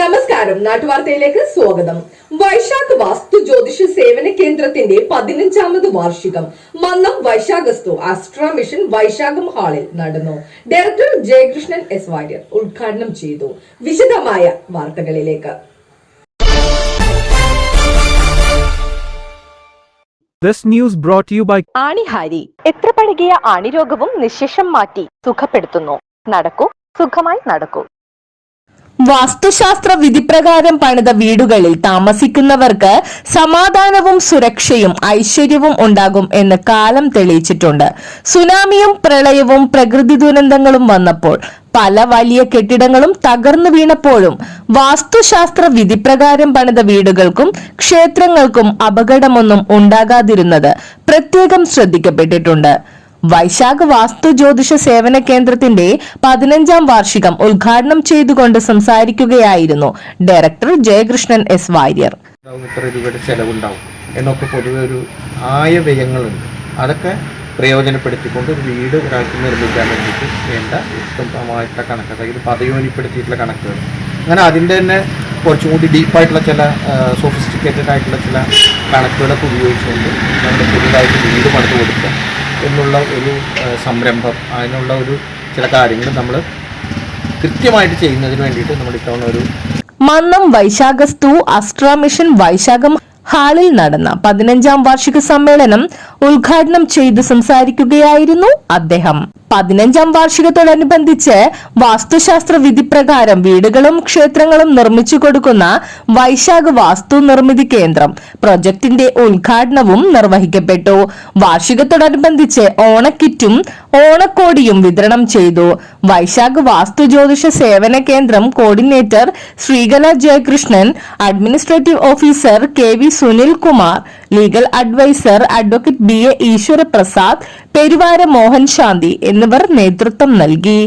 നമസ്കാരം നാട്ടുവാർത്തയിലേക്ക് സ്വാഗതം. വൈശാഖ് വാസ്തു ജ്യോതിഷ സേവന കേന്ദ്രത്തിന്റെ പതിനഞ്ചാമത് വാർഷികം. മന്നം വൈശാഖസ്തു ആസ്ട്ര മിഷൻ വൈശാഖം ഹാളിൽ നടന്നു. ഡയറക്ടർ ജയകൃഷ്ണൻ എസ് വാര്യർ ഉദ്ഘാടനം ചെയ്തു. വിശദമായ വാർത്തകളിലേക്ക്. This news brought to you by ആണിഹാരി എത്ര പഴകിയ ആണിരോഗവും നിശേഷം മാറ്റി സുഖപ്പെടുത്തുന്നു. നടക്കൂ സുഖമായി നടക്കൂ. വാസ്തുശാസ്ത്ര വിധിപ്രകാരം പണിത വീടുകളിൽ താമസിക്കുന്നവർക്ക് സമാധാനവും സുരക്ഷയും ഐശ്വര്യവും ഉണ്ടാകും എന്ന് കാലം തെളിയിച്ചിട്ടുണ്ട്. സുനാമിയും പ്രളയവും പ്രകൃതി ദുരന്തങ്ങളും വന്നപ്പോൾ പല വലിയ കെട്ടിടങ്ങളും തകർന്നു വീണപ്പോഴും വാസ്തുശാസ്ത്ര വിധിപ്രകാരം പണിത വീടുകൾക്കും ക്ഷേത്രങ്ങൾക്കും അപകടമൊന്നും ഉണ്ടാകാതിരുന്നത് പ്രത്യേകം ശ്രദ്ധിക്കപ്പെട്ടിട്ടുണ്ട്. വൈശാഖ വാസ്തു ജ്യോതിഷ സേവന കേന്ദ്രത്തിന്റെ പതിനഞ്ചാം വാർഷികം ഉദ്ഘാടനം ചെയ്തുകൊണ്ട് സംസാരിക്കുകയായിരുന്നു ഡയറക്ടർ ജയകൃഷ്ണൻ എസ് വാര്യർ. എന്നൊക്കെ പൊതുവെ ഒരു ആയ അതൊക്കെ പ്രയോജനപ്പെടുത്തിക്കൊണ്ട് ഒരു വീട് ഒരാൾക്ക് നിർമ്മിക്കാൻ വേണ്ടിയിട്ട് വേണ്ട ഉത്തമമായിട്ടുള്ള കണക്ക് അതായത് പദയോനിപ്പെടുത്തിയിട്ടുള്ള കണക്കുകൾ. അങ്ങനെ അതിന്റെ തന്നെ കുറച്ചും കൂടി ഡീപ്പായിട്ടുള്ള ചില സോഫിസ്റ്റിക്കേറ്റഡ് ആയിട്ടുള്ള ചില കണക്കുകളൊക്കെ ഉപയോഗിച്ചുകൊണ്ട് നമ്മുടെ പുതിയതായിട്ട് വീട് പണിത് കൊടുക്കുക. എന്നുള്ള ഒരു സംരംഭം അതിനുള്ള ഒരു ചില കാര്യങ്ങൾ നമ്മൾ കൃത്യമായിട്ട് ചെയ്യുന്നതിന് വേണ്ടിയിട്ട് നമ്മൾ ഇത്തവണ ഒരു മന്നം വൈശാഖസ്തു അസ്ട്ര മിഷൻ വൈശാഖം ഹാളിൽ നടന്ന പതിനഞ്ചാം വാർഷിക സമ്മേളനം ഉദ്ഘാടനം ചെയ്ത് സംസാരിക്കുകയായിരുന്നു അദ്ദേഹം. പതിനഞ്ചാം വാർഷികത്തോടനുബന്ധിച്ച് വാസ്തുശാസ്ത്ര വിധി പ്രകാരം വീടുകളും ക്ഷേത്രങ്ങളും നിർമ്മിച്ചു കൊടുക്കുന്ന വൈശാഖ് വാസ്തു നിർമ്മിതി കേന്ദ്രം പ്രൊജക്ടിന്റെ ഉദ്ഘാടനവും നിർവഹിക്കപ്പെട്ടു. വാർഷികത്തോടനുബന്ധിച്ച് ഓണക്കിറ്റും ഓണക്കോടിയും വിതരണം ചെയ്തു. വൈശാഖ് വാസ്തു ജ്യോതിഷ സേവന കേന്ദ്രം coordinator Sreekala Jayakrishnan administrative officer K V Sunil Kumar legal adviser advocate B A Eswaraprasad Peruvara Mohan Shanthi എന്നിവർ നേതൃത്വം നൽകി.